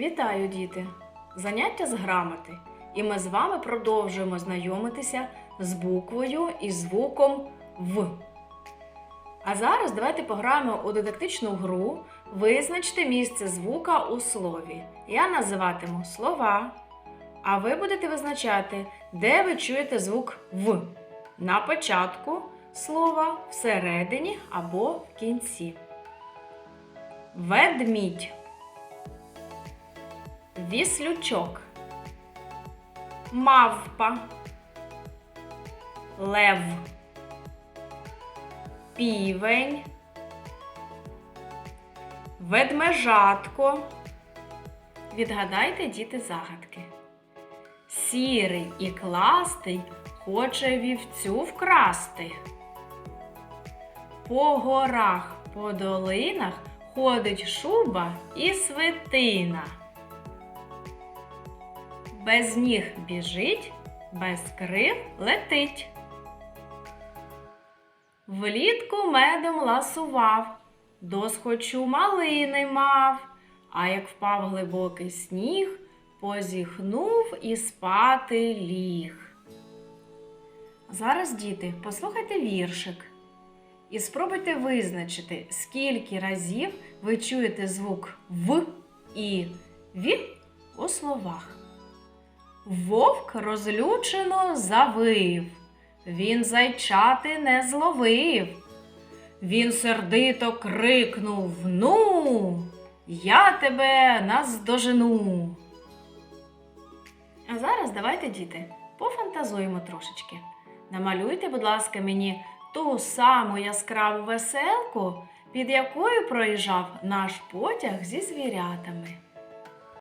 Вітаю, діти! Заняття з грамоти. І ми з вами продовжуємо знайомитися з буквою і звуком В. А зараз давайте пограємо у дидактичну гру. Визначте місце звука у слові. Я називатиму слова, а ви будете визначати, де ви чуєте звук В. На початку слова, всередині або в кінці. Ведмідь. Віслючок. Мавпа. Лев. Півень. Ведмежатко. Відгадайте, діти, загадки. Сірий і кластий хоче вівцю вкрасти. По горах, по долинах ходить шуба і свитина. Без ніг біжить, без крил летить. Влітку медом ласував, досхочу малини мав, а як впав глибокий сніг, позіхнув і спати ліг. Зараз, діти, послухайте віршик і спробуйте визначити, скільки разів ви чуєте звук В і Ві у словах. Вовк розлючено завив, він зайчати не зловив. Він сердито крикнув Ну, я тебе наздожену. А зараз давайте, діти, пофантазуємо трошечки. Намалюйте, будь ласка, мені ту саму яскраву веселку, під якою проїжджав наш потяг зі звірятами.